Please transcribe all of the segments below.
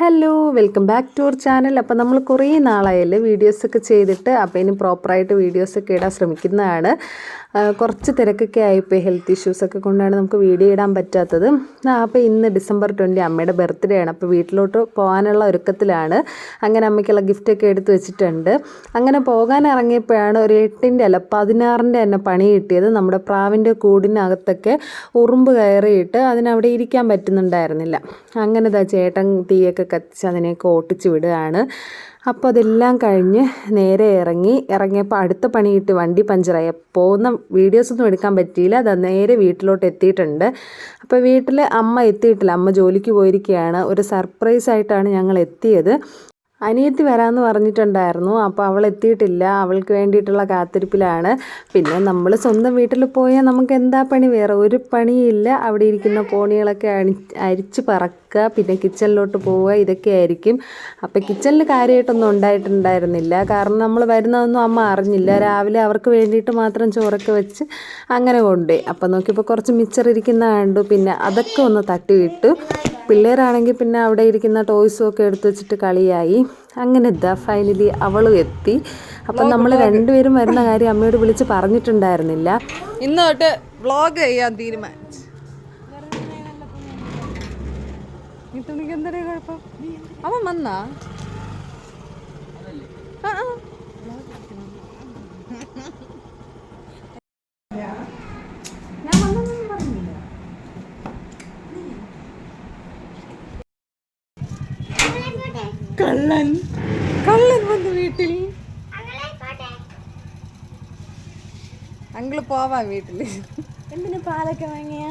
Hello welcome back to our channel. അപ്പോൾ നമ്മൾ കുറേ നാളായല്ലേ വീഡിയോസൊക്കെ ചെയ്തിട്ട് അപ്പോൾ ഇനി പ്രോപ്പറായിട്ട് വീഡിയോസൊക്കെ ഇടാൻ ശ്രമിക്കുന്നതാണ്. കുറച്ച് തിരക്കൊക്കെ ആയിപ്പോയി ഹെൽത്ത് ഇഷ്യൂസൊക്കെ കൊണ്ടാണ് നമുക്ക് വീഡിയോ ഇടാൻ പറ്റാത്തത്. അപ്പോൾ ഇന്ന് ഡിസംബർ ട്വന്റി അമ്മയുടെ ബർത്ത്ഡേ ആണ്. അപ്പോൾ വീട്ടിലോട്ട് പോകാനുള്ള ഒരുക്കത്തിലാണ്. അങ്ങനെ അമ്മയ്ക്കുള്ള ഗിഫ്റ്റൊക്കെ എടുത്ത് വെച്ചിട്ടുണ്ട്. അങ്ങനെ പോകാൻ ഇറങ്ങിയപ്പോഴാണ് ഒരു എട്ടിന്റെ അല്ല പതിനാറിന്റെ തന്നെ പണി കിട്ടിയത്. നമ്മുടെ പ്രാവിന്റെ കൂടിനകത്തൊക്കെ ഉറുമ്പ് കയറിയിട്ട് അതിനവിടെ ഇരിക്കാൻ പറ്റുന്നുണ്ടായിരുന്നില്ല. അങ്ങനെ ഇതാ ചേട്ടൻ തീയൊക്കെ കത്തിച്ച് അതിനെയൊക്കെ ഓട്ടിച്ച് വിടുകയാണ്. അപ്പോൾ അതെല്ലാം കഴിഞ്ഞ് നേരെ ഇറങ്ങി ഇറങ്ങിയപ്പോൾ അടുത്ത പണിയിട്ട് വണ്ടി പഞ്ചറായി പോകുന്ന വീഡിയോസൊന്നും എടുക്കാൻ പറ്റിയില്ല. അത് നേരെ വീട്ടിലോട്ട് എത്തിയിട്ടുണ്ട്. അപ്പോൾ വീട്ടിൽ അമ്മ എത്തിയിട്ടില്ല. അമ്മ ജോലിക്ക് പോയിരിക്കുകയാണ്. ഒരു സർപ്രൈസ് ആയിട്ടാണ് ഞങ്ങൾ എത്തിയത്. അനിയത്തി വരാമെന്ന് പറഞ്ഞിട്ടുണ്ടായിരുന്നു. അപ്പോൾ അവൾ എത്തിയിട്ടില്ല അവൾക്ക് വേണ്ടിയിട്ടുള്ള കാത്തിരിപ്പിലാണ്. പിന്നെ നമ്മൾ സ്വന്തം വീട്ടിൽ പോയാൽ നമുക്ക് എന്താ പണി? വേറെ ഒരു പണിയില്ല. അവിടെ ഇരിക്കുന്ന പോണികളൊക്കെ അണി അരിച്ച് പറക്കുക. പിന്നെ കിച്ചണിലോട്ട് പോവുക. ഇതൊക്കെ ആയിരിക്കും. അപ്പോൾ കിച്ചണിൽ കാര്യമായിട്ടൊന്നും ഉണ്ടായിട്ടുണ്ടായിരുന്നില്ല. കാരണം നമ്മൾ വരുന്നതൊന്നും അമ്മ അറിഞ്ഞില്ല. രാവിലെ അവർക്ക് വേണ്ടിയിട്ട് മാത്രം ചോറൊക്കെ വെച്ച് അങ്ങനെ കൊണ്ടുപോയി. അപ്പോൾ നോക്കിയപ്പോൾ കുറച്ച് മിച്ചർ ഇരിക്കുന്ന കണ്ടു. പിന്നെ അതൊക്കെ ഒന്ന് തട്ടി വിട്ടു പിള്ളേരാണെങ്കിൽ പിന്നെ അവിടെ ഇരിക്കുന്ന ടോയ്സും ഒക്കെ എടുത്തു വെച്ചിട്ട് കളിയായി. അങ്ങനെ ഇതാ ഫൈനലി അവളും എത്തി. അപ്പം നമ്മൾ രണ്ടുപേരും വരുന്ന കാര്യം അമ്മയോട് വിളിച്ച് പറഞ്ഞിട്ടുണ്ടായിരുന്നില്ല. ഇന്ന് തൊട്ട് വ്ളോഗ് ചെയ്യാൻ തീരുമാനിച്ചു. അവൻ വന്നാ? കള്ളൻ. കള്ളൻ വന്നു വീട്ടിൽ. അങ്കിൾ പോവാ വീട്ടിൽ എന്തിനു പാലൊക്കെ വാങ്ങിയ?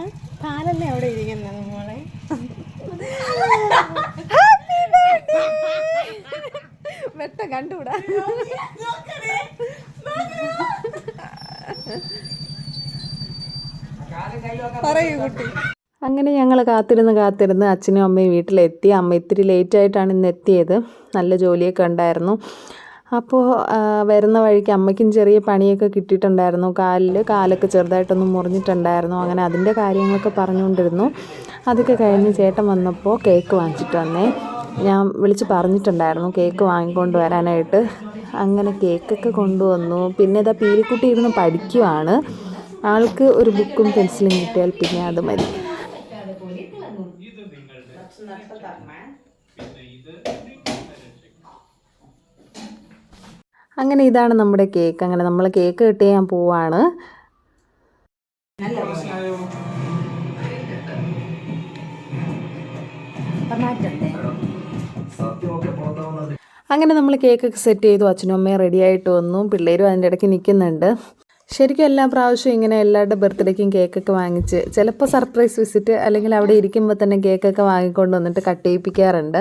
പാലല്ലേ അവിടെ ഇരിക്കുന്നത് മോളെ? വെട്ട കണ്ടുകൂടാ പറയൂ കുട്ടി. അങ്ങനെ ഞങ്ങൾ കാത്തിരുന്ന് കാത്തിരുന്ന് അച്ഛനും അമ്മയും വീട്ടിലെത്തി. അമ്മ ഇത്തിരി ലേറ്റായിട്ടാണ് ഇന്ന് എത്തിയത്. നല്ല ജോലിയൊക്കെ ഉണ്ടായിരുന്നു. അപ്പോൾ വരുന്ന വഴിക്ക് അമ്മയ്ക്കും ചെറിയ പണിയൊക്കെ കിട്ടിയിട്ടുണ്ടായിരുന്നു. കാലിൽ കാലൊക്കെ ചെറുതായിട്ടൊന്ന് മുറിഞ്ഞിട്ടുണ്ടായിരുന്നു. അങ്ങനെ അതിന്റെ കാര്യങ്ങളൊക്കെ പറഞ്ഞുകൊണ്ടിരുന്നു. അതൊക്കെ കഴിഞ്ഞ് ചേട്ടൻ വന്നപ്പോൾ കേക്ക് വാങ്ങിച്ചിട്ട് വന്നേ. ഞാൻ വിളിച്ച് പറഞ്ഞിട്ടുണ്ടായിരുന്നു കേക്ക് വാങ്ങിക്കൊണ്ട് വരാനായിട്ട്. അങ്ങനെ കേക്കൊക്കെ കൊണ്ടുവന്നു. പിന്നെ ഇതാ പീലിക്കുട്ടി ഇരുന്ന് പഠിക്കുവാണ്. ആൾക്ക് ഒരു ബുക്കും പെൻസിലും കിട്ടിയാൽ പിന്നെ അത് മതി. അങ്ങനെ ഇതാണ് നമ്മുടെ കേക്ക്. അങ്ങനെ നമ്മൾ കേക്ക് കട്ട് ചെയ്യാൻ പോവാണ്. അങ്ങനെ നമ്മൾ കേക്കൊക്കെ സെറ്റ് ചെയ്തു. അച്ഛനും അമ്മയും റെഡി ആയിട്ട് വന്നു. പിള്ളേരും അതിന്റെ ഇടയ്ക്ക് നിൽക്കുന്നുണ്ട് ശരിക്കും എല്ലാ പ്രാവശ്യവും ഇങ്ങനെ എല്ലാവരുടെ ബർത്ത്ഡേക്കും കേക്കൊക്കെ വാങ്ങിച്ച് ചിലപ്പോൾ സർപ്രൈസ് വിസിറ്റ് അല്ലെങ്കിൽ അവിടെ ഇരിക്കുമ്പോൾ തന്നെ കേക്കൊക്കെ വാങ്ങിക്കൊണ്ട് വന്നിട്ട് കട്ട് ചെയ്യിപ്പിക്കാറുണ്ട്.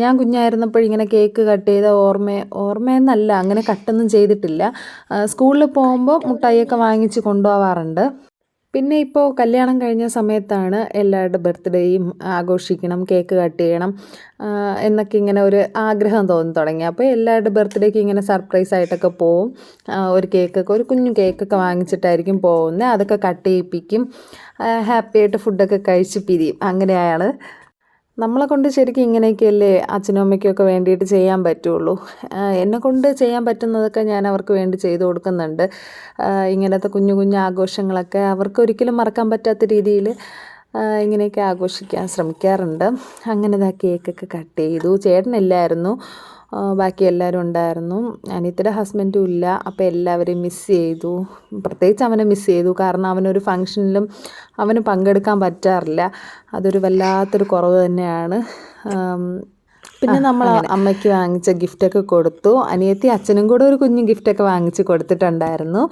ഞാൻ കുഞ്ഞായിരുന്നപ്പോൾ ഇങ്ങനെ കേക്ക് കട്ട് ചെയ്ത ഓർമ്മ ഓർമ്മയെന്നല്ല അങ്ങനെ കട്ടൊന്നും ചെയ്തിട്ടില്ല. സ്കൂളിൽ പോകുമ്പോൾ മുട്ടായിയൊക്കെ വാങ്ങിച്ച് കൊണ്ടുപോവാറുണ്ട്. പിന്നെ ഇപ്പോൾ കല്യാണം കഴിഞ്ഞ സമയത്താണ് എല്ലാവരുടെ ബർത്ത്ഡേയും ആഘോഷിക്കണം കേക്ക് കട്ട് ചെയ്യണം എന്നൊക്കെ ഇങ്ങനെ ഒരു ആഗ്രഹം തോന്നി തുടങ്ങി. അപ്പോൾ എല്ലാവരുടെ ബർത്ത്ഡേക്ക് ഇങ്ങനെ സർപ്രൈസ് ആയിട്ടൊക്കെ പോവും. ഒരു കേക്കൊക്കെ ഒരു കുഞ്ഞു കേക്കൊക്കെ വാങ്ങിച്ചിട്ടായിരിക്കും പോകുന്നത്. അതൊക്കെ കട്ട് ചെയ്യിപ്പിക്കും. ഹാപ്പി ആയിട്ട് ഫുഡൊക്കെ കഴിച്ച് പിരിയും. അങ്ങനെയാണ് നമ്മളെ കൊണ്ട് ശരിക്കും ഇങ്ങനെയൊക്കെയല്ലേ അച്ഛനും അമ്മയ്ക്കൊക്കെ വേണ്ടിയിട്ട് ചെയ്യാൻ പറ്റുള്ളൂ. എന്നെ കൊണ്ട് ചെയ്യാൻ പറ്റുന്നതൊക്കെ ഞാൻ അവർക്ക് വേണ്ടി ചെയ്തു കൊടുക്കുന്നുണ്ട്. ഇങ്ങനത്തെ കുഞ്ഞു കുഞ്ഞു ആഘോഷങ്ങളൊക്കെ അവർക്ക് ഒരിക്കലും മറക്കാൻ പറ്റാത്ത രീതിയിൽ ഇങ്ങനെയൊക്കെ ആഘോഷിക്കാൻ ശ്രമിക്കാറുണ്ട്. അങ്ങനെ ഇതാ കേക്കൊക്കെ കട്ട് ചെയ്തു. ചേട്ടനില്ലായിരുന്നു ബാക്കി എല്ലാവരും ഉണ്ടായിരുന്നു. അനിയത്തിയുടെ ഹസ്ബൻഡും ഇല്ല. അപ്പോൾ എല്ലാവരെയും മിസ് ചെയ്തു. പ്രത്യേകിച്ച് അവനെ മിസ് ചെയ്തു. കാരണം അവനൊരു ഫങ്ഷനിലും അവന് പങ്കെടുക്കാൻ പറ്റാറില്ല. അതൊരു വല്ലാത്തൊരു കുറവ് തന്നെയാണ്. പിന്നെ നമ്മൾ അമ്മയ്ക്ക് വാങ്ങിച്ച ഗിഫ്റ്റൊക്കെ കൊടുത്തു. അനിയത്തി അച്ഛനും കൂടെ ഒരു കുഞ്ഞു ഗിഫ്റ്റൊക്കെ വാങ്ങിച്ച് കൊടുത്തിട്ടുണ്ടായിരുന്നു.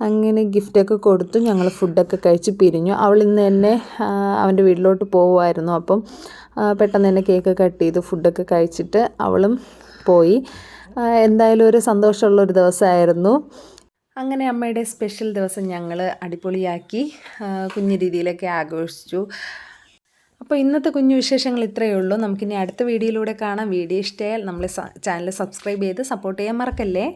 അങ്ങനെ ഗിഫ്റ്റൊക്കെ കൊടുത്തു. ഞങ്ങൾ ഫുഡൊക്കെ കഴിച്ച് പിരിഞ്ഞു. അവൾ ഇന്ന് തന്നെ അവന്റെ വീട്ടിലോട്ട് പോകുമായിരുന്നു അപ്പം പെട്ടെന്ന് തന്നെ കേക്ക് കട്ട് ചെയ്തു ഫുഡൊക്കെ കഴിച്ചിട്ട് അവളും പോയി. എന്തായാലും ഒരു സന്തോഷമുള്ള ഒരു ദിവസമായിരുന്നു. അങ്ങനെ അമ്മയുടെ സ്പെഷ്യൽ ദിവസം ഞങ്ങൾ അടിപൊളിയാക്കി കുഞ്ഞു രീതിയിലൊക്കെ ആഘോഷിച്ചു. അപ്പോൾ ഇന്നത്തെ കുഞ്ഞു വിശേഷങ്ങൾ ഇത്രയേ ഉള്ളൂ. നമുക്കിനി അടുത്ത വീഡിയോയിലൂടെ കാണാം. വീഡിയോ ഇഷ്ടമായാൽ നമ്മൾ ചാനൽ സബ്സ്ക്രൈബ് ചെയ്ത് സപ്പോർട്ട് ചെയ്യാൻ മറക്കല്ലേ?